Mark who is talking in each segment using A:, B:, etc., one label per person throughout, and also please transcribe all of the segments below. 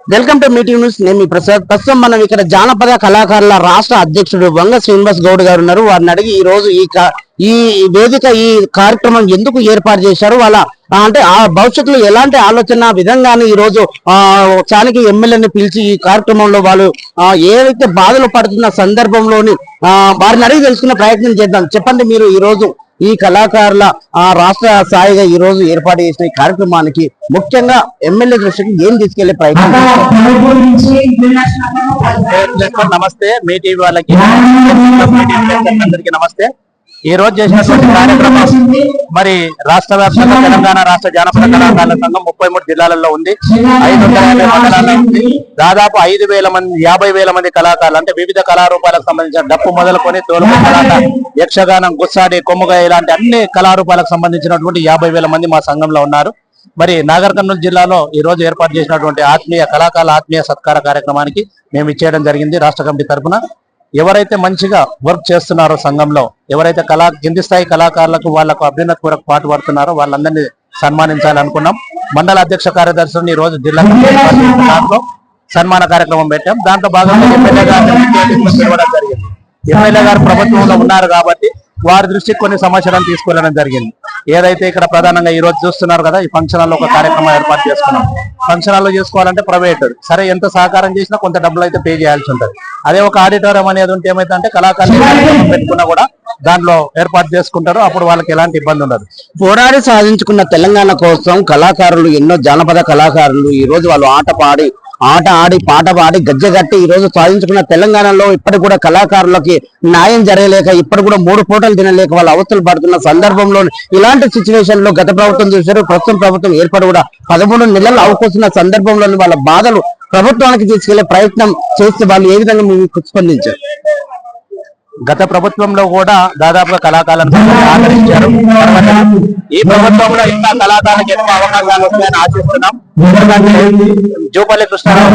A: Welcome to meeting news. నేను ప్రసాద్. ప్రస్తుతం మనం ఇక్కడ జానపద కళాకారుల రాష్ట్ర అధ్యక్షుడు వంగ శ్రీనివాస్ గౌడ్ గారు ఉన్నారు. వారిని అడిగి ఈ రోజు ఈ ఈ వేదిక ఈ కార్యక్రమం ఎందుకు ఏర్పాటు చేశారు? వాళ్ళ అంటే ఆ భవిష్యత్తులో ఎలాంటి ఆలోచన విధంగానే ఈ రోజు ఆ స్థానిక ఎమ్మెల్యేని పిలిచి ఈ కార్యక్రమంలో వాళ్ళు ఏవైతే బాధలు పడుతున్న సందర్భంలోని ఆ, వారిని అడిగి తెలుసుకునే ప్రయత్నం చేద్దాం. చెప్పండి మీరు ఈ రోజు ఈ కళాకారుల ఆ రాష్ట్ర స్థాయిగా ఈ రోజు ఏర్పాటు చేసిన ఈ కార్యక్రమానికి ముఖ్యంగా ఎమ్మెల్యే దృష్టికి ఏం తీసుకెళ్ళే ప్రయత్నం?
B: నమస్తే మీ టీవీ వాళ్ళకి నమస్తే ఈ రోజు చేసినటువంటి కార్యక్రమం మరి రాష్ట్ర వ్యాప్తంగా తెలంగాణ రాష్ట్ర జానపద కళాకారుల సంఘం ముప్పై మూడు జిల్లాలలో ఉంది. ఐదు వందల యాభై మండలాల్లో ఉంది. దాదాపు ఐదు వేల మంది యాభై వేల మంది కళాకారులు అంటే వివిధ కళారూపాలకు సంబంధించిన డప్పు మొదలుకొని తోలుపు కళాట యక్షగానం గుస్సాడి కొమ్ముగా ఇలాంటి అన్ని కళారూపాలకు సంబంధించినటువంటి యాభై వేల మంది మా సంఘంలో ఉన్నారు. మరి నాగర్ కర్నూలు జిల్లాలో ఈ రోజు ఏర్పాటు చేసినటువంటి ఆత్మీయ కళాకారుల ఆత్మీయ సత్కార కార్యక్రమానికి మేము ఇచ్చేయడం జరిగింది రాష్ట్ర కమిటీ తరఫున. ఎవరైతే మంచిగా వర్క్ చేస్తున్నారో సంఘంలో ఎవరైతే కళా కింది స్థాయి కళాకారులకు వాళ్ళకు అభ్యున్నత కొరకు పాటు పడుతున్నారో వాళ్ళందరినీ సన్మానించాలనుకున్నాం. మండల అధ్యక్ష కార్యదర్శులను ఈ రోజు జిల్లా దాంట్లో సన్మాన కార్యక్రమం పెట్టాం. దాంట్లో భాగంగా ఎమ్మెల్యే గారు జరిగింది. ఎమ్మెల్యే గారు ప్రభుత్వంలో ఉన్నారు కాబట్టి వారి దృష్టికి కొన్ని సమాచారం తీసుకెళ్ళడం జరిగింది. ఏదైతే ఇక్కడ ప్రధానంగా ఈ రోజు చూస్తున్నారు కదా ఈ ఫంక్షన్ ఒక కార్యక్రమం ఏర్పాటు చేసుకున్నాం. ఫంక్షన్ హాల్లో చేసుకోవాలంటే ప్రైవేట్ సరే ఎంత సహకారం చేసినా కొంత డబ్బులు అయితే పే చేయాల్సి ఉంటది. అదే ఒక ఆడిటోరియం అనేది ఉంటే ఏమైతే కళాకారులు పెట్టుకున్నా కూడా దాంట్లో ఏర్పాటు చేసుకుంటారు. అప్పుడు వాళ్ళకి ఎలాంటి ఇబ్బంది ఉండదు.
A: పోరాడి సాధించుకున్న తెలంగాణ కోసం కళాకారులు ఎన్నో జానపద కళాకారులు ఈ రోజు వాళ్ళు ఆట పాడి ఆట ఆడి పాట పాడి గజ్జగట్టి ఈ రోజు సాధించుకున్న తెలంగాణలో ఇప్పటికి కూడా కళాకారులకి న్యాయం జరగలేక ఇప్పటి కూడా మూడు పూటలు తినలేక వాళ్ళు అవస్థలు పడుతున్న సందర్భంలో ఇలాంటి సిచ్యువేషన్లో గత ప్రభుత్వం చూశారు. ప్రస్తుతం ప్రభుత్వం ఏర్పడి కూడా పదమూడు నెలలు అవకొస్తున్న సందర్భంలో వాళ్ళ బాధలు ప్రభుత్వానికి తీసుకెళ్ళే ప్రయత్నం చేస్తే వాళ్ళు ఏ విధంగా మీకు స్పందించారు?
B: గత ప్రభుత్వంలో కూడా దాదాపుగా కళాకారులను ఆదరించారు. ఈ ప్రభుత్వంలో ఇంకా కళాకారులకు ఎక్కువ అవకాశాలు వస్తాయని ఆశిస్తున్నాం. జూపల్లి కృష్ణారావు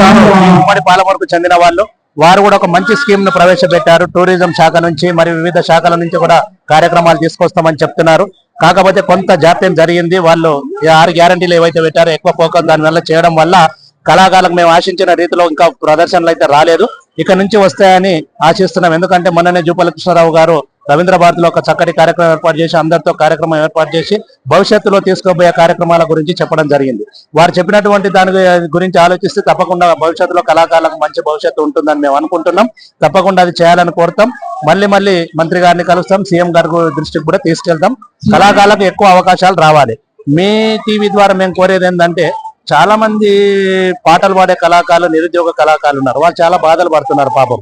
B: ఉమ్మడి పాలమూరుకు చెందిన వాళ్ళు. వారు కూడా ఒక మంచి స్కీమ్ను ప్రవేశపెట్టారు. టూరిజం శాఖ నుంచి మరియు వివిధ శాఖల నుంచి కూడా కార్యక్రమాలు తీసుకొస్తామని చెప్తున్నారు. కాకపోతే కొంత జాప్యం జరిగింది. వాళ్ళు ఆరు గ్యారంటీలు ఏవైతే పెట్టారో ఎక్కువ ఫోకస్ దాని వల్ల చేయడం వల్ల కళాకారులకు మేము ఆశించిన రీతిలో ఇంకా ప్రదర్శనలు అయితే రాలేదు. ఇక నుంచి వస్తాయని ఆశిస్తున్నాం. ఎందుకంటే మొన్ననే జూపల్లి కృష్ణారావు గారు రవీంద్ర భారతిలో ఒక చక్కటి కార్యక్రమం ఏర్పాటు చేసి అందరితో కార్యక్రమం ఏర్పాటు చేసి భవిష్యత్తులో తీసుకోబోయే కార్యక్రమాల గురించి చెప్పడం జరిగింది. వారు చెప్పినటువంటి దాని గురించి ఆలోచిస్తే తప్పకుండా భవిష్యత్తులో కళాకారులకు మంచి భవిష్యత్తు ఉంటుందని మేము అనుకుంటున్నాం. తప్పకుండా అది చేయాలని కోరుతాం. మళ్ళీ మళ్ళీ మంత్రి గారిని కలుస్తాం. సీఎం గారి దృష్టికి కూడా తీసుకెళ్తాం. కళాకారులకు ఎక్కువ అవకాశాలు రావాలి. మీ టీవీ ద్వారా మేము కోరేది ఏంటంటే చాలా మంది పాటలు పాడే కళాకారులు నిరుద్యోగ కళాకారులు ఉన్నారు. వాళ్ళు చాలా బాధలు పడుతున్నారు పాపం.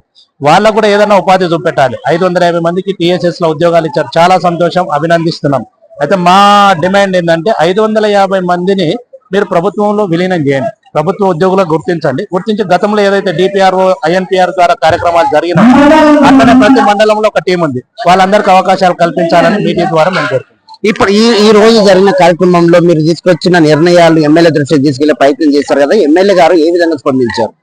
B: వాళ్ళకు కూడా ఏదైనా ఉపాధి చూపెట్టాలి. ఐదు వందల యాభై మందికి టీఎస్ఎస్లో ఉద్యోగాలు ఇచ్చారు. చాలా సంతోషం అభినందిస్తున్నాం. అయితే మా డిమాండ్ ఏంటంటే ఐదు వందల యాభై మందిని మీరు ప్రభుత్వంలో విలీనం చేయండి. ప్రభుత్వ ఉద్యోగులకు గుర్తించండి. గుర్తించి గతంలో ఏదైతే డిపిఆర్ఓ ఐఎన్పిఆర్ ద్వారా కార్యక్రమాలు జరిగినా అట్లనే ప్రతి మండలంలో ఒక టీం ఉంది. వాళ్ళందరికీ అవకాశాలు కల్పించాలని మీటింగ్ ద్వారా మేము కోరుకుంటున్నాం.
A: ఇప్పుడు ఈ ఈ రోజు జరిగిన కార్యక్రమంలో మీరు తీసుకొచ్చిన నిర్ణయాలు ఎమ్మెల్యే దృష్టికి తీసుకెళ్ళే ప్రయత్నం చేశారు కదా ఎమ్మెల్యే గారు ఏ విధంగా స్పందించారు?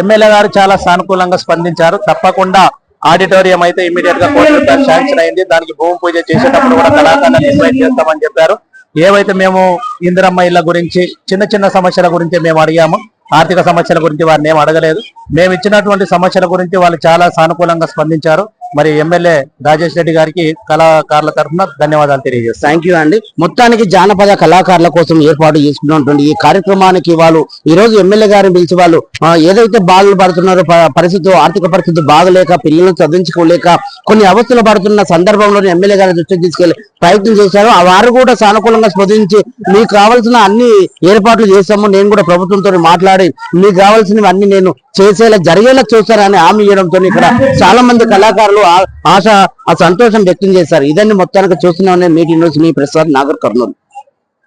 B: ఎమ్మెల్యే గారు చాలా సానుకూలంగా స్పందించారు. తప్పకుండా ఆడిటోరియం అయితే ఇమీడియట్గా కోటి రూపాయలు శాంక్షన్ అయింది. దానికి భూమి పూజ చేసేటప్పుడు కూడా కళాకారులను ఇన్వైట్ చేస్తామని చెప్పారు. ఏవైతే మేము ఇందిరమ్మ ఇళ్ళ గురించి చిన్న చిన్న సమస్యల గురించి మేము అడిగాము ఆర్థిక సమస్యల గురించి వారిని ఏం అడగలేదు. మేము ఇచ్చినటువంటి సమస్యల గురించి వాళ్ళు చాలా సానుకూలంగా స్పందించారు. మరి ఎమ్మెల్యే రాజేష్ రెడ్డి గారికి కళాకారుల తరఫున ధన్యవాదాలు తెలియజేస్తాను
A: థ్యాంక్ యూ అండి. మొత్తానికి జానపద కళాకారుల కోసం ఏర్పాటు చేసుకున్నటువంటి ఈ కార్యక్రమానికి వాళ్ళు ఈ రోజు ఎమ్మెల్యే గారిని పిలిచి వాళ్ళు ఏదైతే బాధలు పడుతున్నారో పరిస్థితి ఆర్థిక పరిస్థితి బాగలేక పిల్లలను చదివించుకోలేక కొన్ని అవస్థలు పడుతున్న సందర్భంలో ఎమ్మెల్యే గారి దృష్టికి తీసుకెళ్ళి ప్రయత్నం చేశారు. ఆ వారు కూడా సానుకూలంగా స్పందించి మీకు కావాల్సిన అన్ని ఏర్పాట్లు చేస్తాము నేను కూడా ప్రభుత్వంతో మాట్లాడి మీకు కావాల్సినవి అన్ని నేను చేసేలా జరిగేలా చూస్తారని హామీ ఇవ్వడంతో ఇక్కడ చాలా మంది కళాకారులు ఆశ ఆ సంతోషం వ్యక్తం చేశారు. ఇదన్నీ మొత్తానికి చూస్తున్నామని మీటింగ్ నుంచి మీ ప్రసాద్ నాగర్ కర్నూలు.